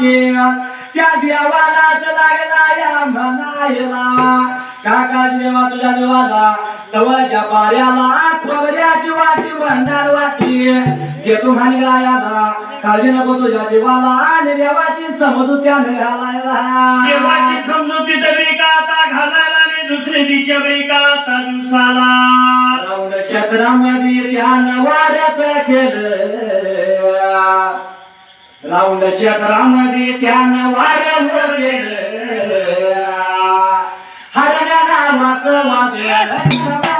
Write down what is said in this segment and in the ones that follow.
वाटे त्या देवालाच लागला या म्हणायला. काका देवा तुझ्या देवाला सवयच्या पाऱ्याला खोबऱ्याची वाटी भंडार वाटी. देतो म्हणे गायाला. काळजी नको तुझ्या देवाला. आणि देवाची समजू त्याने घालायला. देवाची समजुती तरी का आता घालायला आणि दुसरी दिशा बरी का आता दिवसाला. राऊंड क्षेत्रामध्ये ध्यान वाऱ्याचं केलं लावलं क्षेत्रामध्ये ध्यान वाऱ्यावर केलं हरण्या नावाचं माझ्या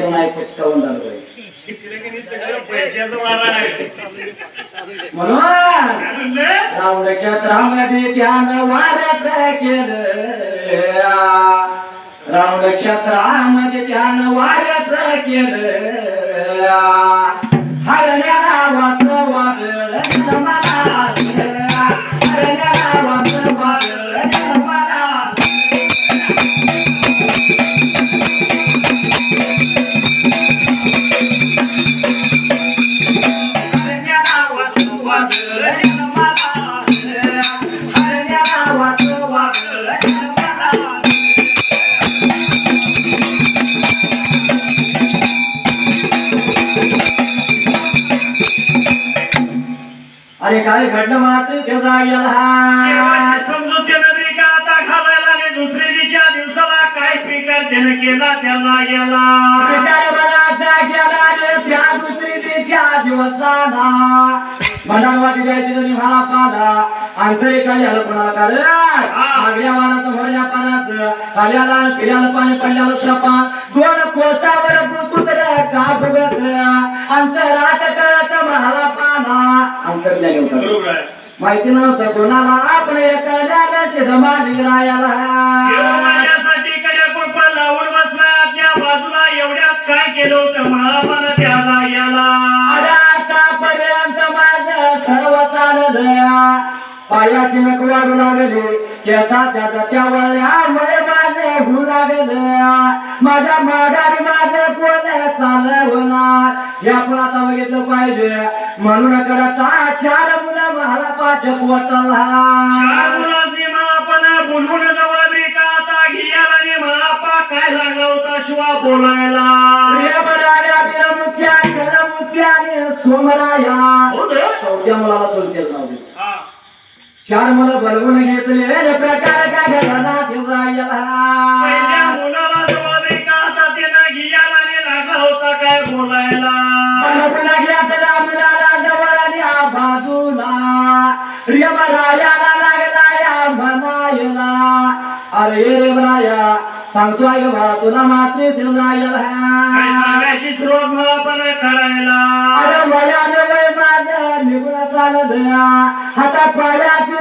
लावतील नाही पटकावून झालं पाहिजे म्हणून काय म्हणलं? क्षेत्रामध्ये ध्यान वाऱ्याच केलं राऊंड क्षेत्रामध्ये ध्यान वाऱ्याच केलं हरण्या नावाचं वादळ त्यानं केला त्याला गेला विचार मनाचा गेला रे त्या दुसरी तिच्या दिवसाला. भंडारवाटी जायची तरी मला पाला अंतरी काही हलपणार का रे आगल्या वाराचं भरल्या पाण्याचं खाल्याला फिर्याला पाणी पडल्याला सपा दोन कोसावर बुतुत रे का भुगत अंतरात करत मला पाना अंतर बरोबर माहिती नव्हतं कोणाला आपण शिदमा निघरायाला केलं होतं मला पण त्याला गेला अरे आतापर्यंत माझं सर्व चाललं पायाची नक वाढू लागले. केसाच्या त्याच्यामुळे माझे होऊ माझ्या माघारी माझं कोण चालवणार? या पण आता बघितलं पाहिजे. म्हणून करता चार मुलं मला चार पोटला. मुलांनी मला पण बुलबुल जवळ का आता आणि मला पा काय लागला होता शिवा बोलायला. सोमराया चौथ्या मुलाला चौथ्याच नाव दिलं. हा. चार मुलं बलवून घेतले रे प्रकार घडला मुलाला का? आता त्यानं घियाला आणि लागला होता काय बोलायला? बलवून घेतला मुलाला जवळ आणि आ बाजूला. रेबरायाला लागला या म्हणायला अरे रेबराया सांगतो बा तुला मात्र ठेवायला सांगायची सुरुवात मला पण करायला. अरे माझं निघून चालत पायाची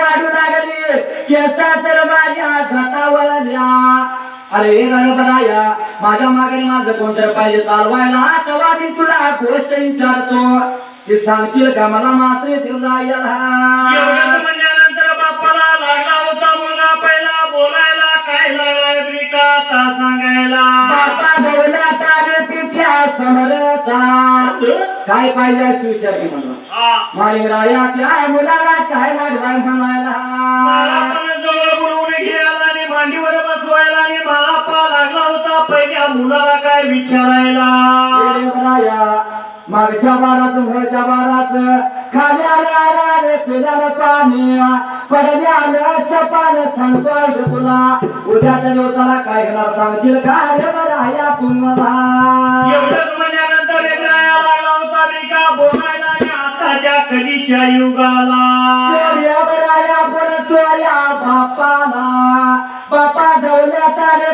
वाढू लागली. केसा तर माझ्या हातावर द्या अरे हे गणपराया माझ्या मागे माझं पाहिजे चालवायला. तेव्हा मी तुला गोष्ट विचारतो. ती सांगशील का? मला मात्र एवढंच काय पाहिजे असं विचार की मला. माळीराया त्या मुलाला काय मला म्हणायला? मांडीवर बसवायला आणि मला पा लागला होता पहिल्या मुलाला काय विचारायला? देवराया मागच्या बाराच वरच्या बाराच खाली आलं आलं रे पिल्याला पाणी. पडल्यालं सपान सांगतोय तुला. उद्याच्या दिवसाला काय घेणार सांगशील? का रे बराया तुम्हाला कलीच्या युगाला. बापा जवल्या तारे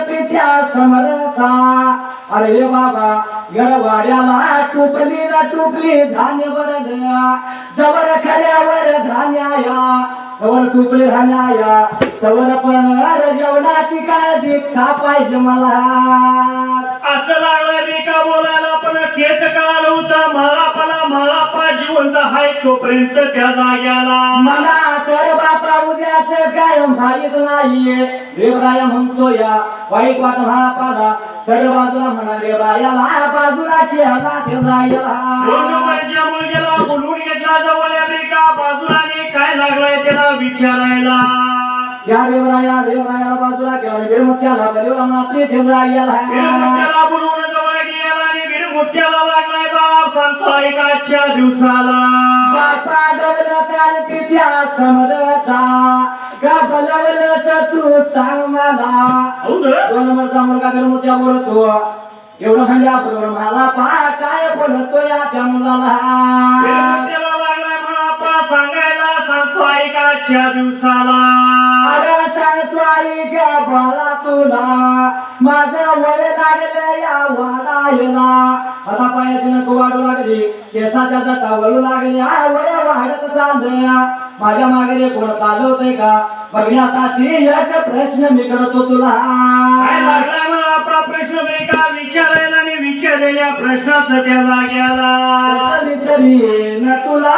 अरे बाबा गरवाड्याला टुपली ना टुपली धान्य बरं जबर खऱ्या तवर टुपली धान्याया तवर पण जेवणाची काळजी का पाहिजे मला. असं लागलं मी का बोलायला? पण तेच कळालं होतं महालापाला महालापा जिवंत हाय तोपर्यंत त्या जाग्याला. मला तर बापा उद्याच काय माहीत नाहीये. देवराय म्हणतो या वाईट वाट हा पाला सर्व बाजूला म्हणा देवरायाला बाजूला दोन ठेवायला नंबरच्या मुलगीला बोलवून घेतला जवळ लागलाय त्याला विचारायला. या देवराया देवरायाला बाजूला केला आणि बेमुत्याला बलिवा मात्र ठेवायला त्याला बोलवून जवळ गेला आणि वीरमुत्याला लागलाय बाप. सांगतो एकाच्या दिवसाला. बापा गवलं काल पित्या समजता का बलवलंस तू सांग मला. हौद? दोन नंबरचा मुलगा बेमुत्या बोलतो एवढं म्हणल्याबरोबर मला पा काय बोलतो या त्या मुलाला? एकाच्या दिवसाला. अरे सांगतो आई ग बाळा तुला माझं वय लागलं या आता पायाची नको वाढू लागली केसाच्या जटा वळू लागली आ वय वाढत चाललंय. माझ्या मागे कोण चालवतंय का? बघण्यासाठी एक प्रश्न मी करतो काय तुला आपला प्रश्न का विचारायला आणि विचारलेल्या प्रश्नाचं गेला विसरीन तुला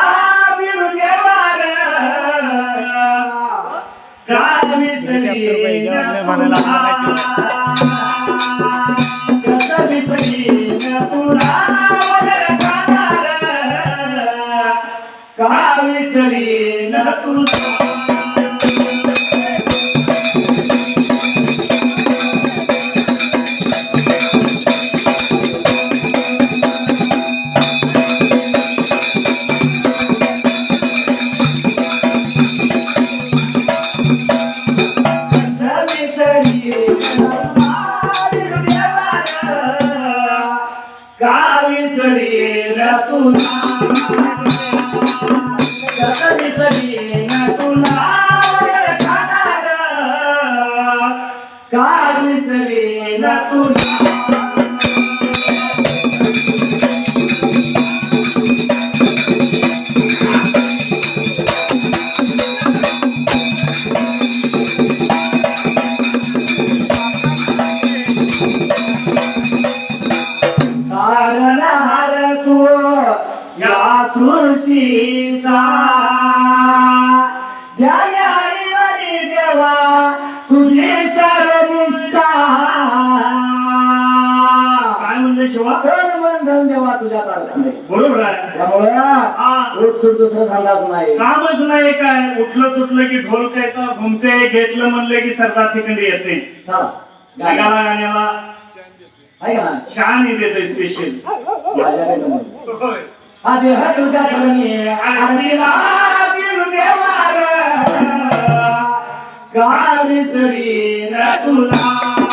विसरीन तुला कसं विसरीन तुला वगैरे खाणार का हा. उठ सुट दुसरं सांगाच नाही कामच नाही काय उठलं सुटलं की ढोल काय घुमते घेतलं म्हणलं की सरदार तिकडे येते चला गाणं. गाण्याला गाण्याला आहे का ना? छान येते स्पेशल माझ्याकडे नाही. हा देह तुझ्या चरणी आरतीला बिनु देवार विसरीन तुला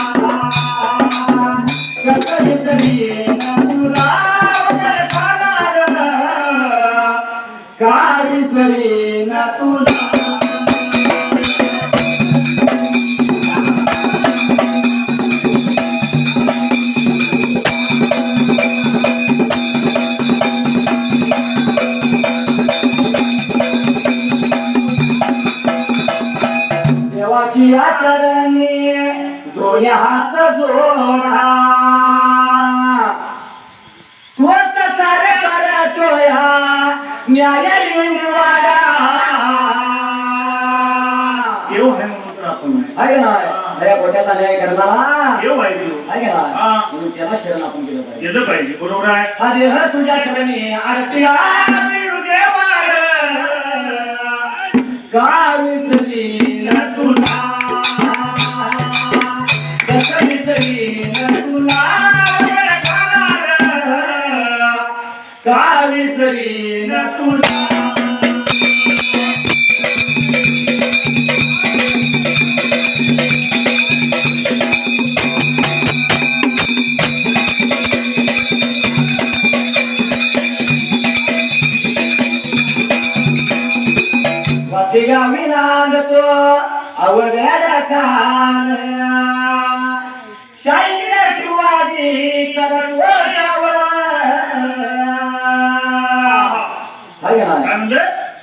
दोन्ही हात जोडा. तोच सार करतो या न्याय लिंगवाडा देव आहे म्हणून तर आपण. आहे. नाही? अरे पोट्याचा न्याय करणारा देव आहे देव. आहे हा. म्हणून त्याला शरण आपण केलं पाहिजे. याचं पाहिजे बरोबर आहे. हा देह तुझ्या चरणी आरतीला बिनु देवार का ಸಿಗಮಿನಾಗತೋ ಅವಗಡ ಕಾಲ ಶೈಲ ಶಿವಾಜಿ ಕರಟುವ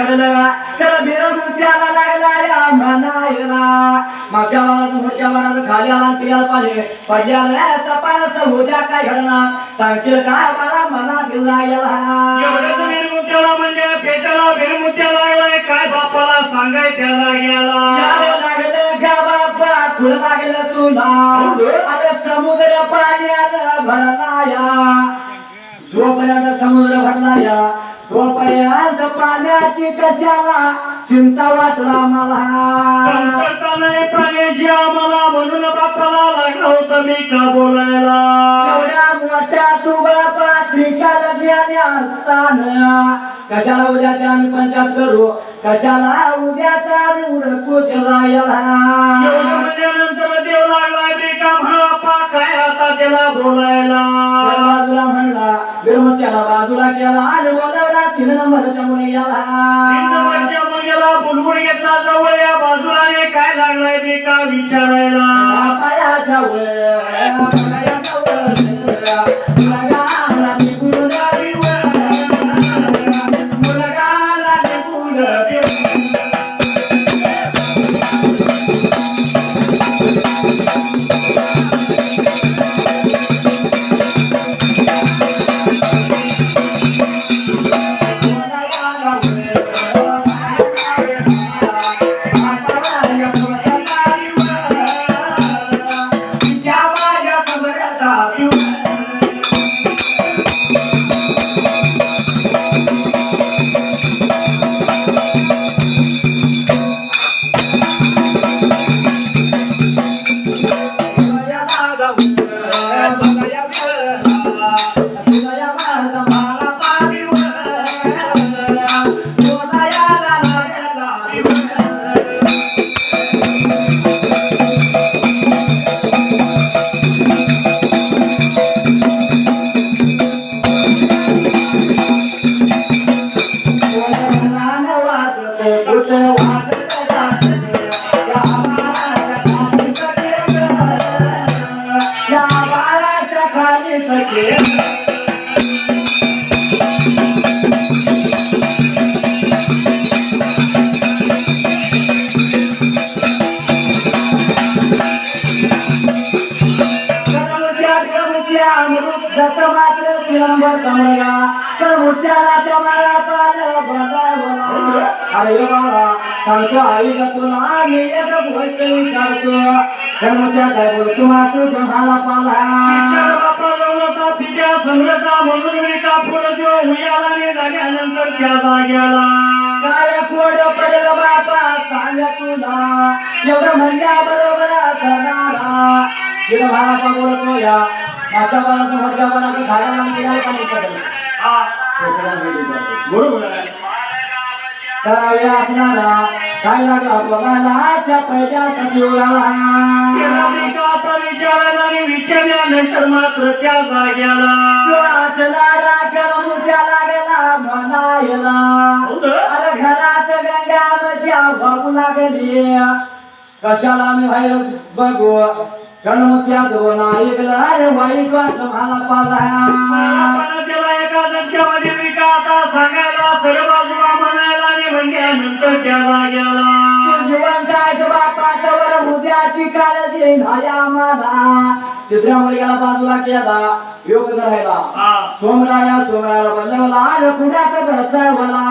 लागला. या म्हणायला मागच्या वाराचं खाली आला पियाला पाणी. पडल्याला उद्या काय घडणार सांगशील काय मला मना दिला म्हणजे पेटाला वीरमुत्या लागलाय. काय बापाला सांगाय त्याला गेला लागलं का बापा खुळ लागलं तुला. अरे समुद्र पाण्यात भरला या. जोपर्यंत समुद्र भरला या तोपर्यंत पाण्याची कशाला चिंता वाटला मला? नाही पाण्याची आम्हाला म्हणून बापाला लागलं होतं मी का बोलायला? एवढ्या मोठ्या तू बाबा ज्ञानी असताना. कशाला उद्याच्या आम्ही पंचायत करू? कशाला उद्याचा आम्ही उडकू म्हणल्यानंतर देव लागलाय मी का म्हणा काय आता त्याला बोलायला? बाजूला म्हणला विरमत्याला बाजूला केला आणि बोलावला तीन नंबरच्या नंबरच्या मुलग्याला बुलबुल घेतला जवळ या बाजूला काय लागलाय ते का विचारायला? पायाच्या वर पायाच्या वर या तर पालं बघावं. अरे बाबा सांगतो का तुला मी एक गोष्ट विचारतो. करमुत्या काय बोलतो मातू जमाला विचार पाला बापा जवळचा पित्या समृद्धा म्हणून मी का पुढे जो उयाला नाही झाल्यानंतर त्या जाग्याला. काय कोड पडेल बापा सांग तुला. एवढं म्हणल्या बरोबर असणारा. बोलतो या मागच्या बाराचं मोठ्या बाराचं खायला पिण्याला पाणी पडेल हा. बरोबर आहे. करावे असणारा काय लागला? बघायला त्या त्याला विचारल्यानंतर मात्र त्या जाग्याला. असणारा करमू त्या लागला म्हणायला? अरे घरात गंगा मच्या बघू लागली. कशाला मी बाहेर बघू? गणमत्या दोन ऐकलं अरे वाईट त्याला एका झटक्यामध्ये मी का आता सांगायला? सर्व बाजूला म्हणायला आणि म्हणल्यानंतर त्या जाग्याला. जिवंताच बापाच्यावर उद्याची काळजी नाही आम्हाला तिसऱ्या मुलग्याला बाजूला केला योग राहिला सोमराया सोमरायाला पुण्यात घरसावला?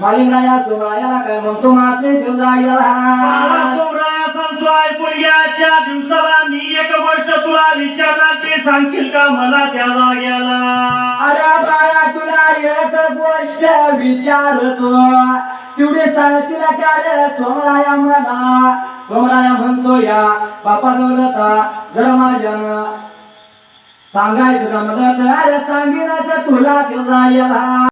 मालिंगाया सोमरायाला काय म्हणतो मात्र मला जिवरायाला सोमराया सांगतो ऐकून घ्याच्या दिवसाला मी एक गोष्ट तुला विचारणार ते सांगशील का मला त्या जाग्याला अरे बाळा तुला एक गोष्ट विचारतो. तेवढे सांगतील का रे सोमराया मला? सोमराया म्हणतो या बापा दौलता जर माझ्यानं सांगायचं जमलं तर सांगिनाचं तुला जायला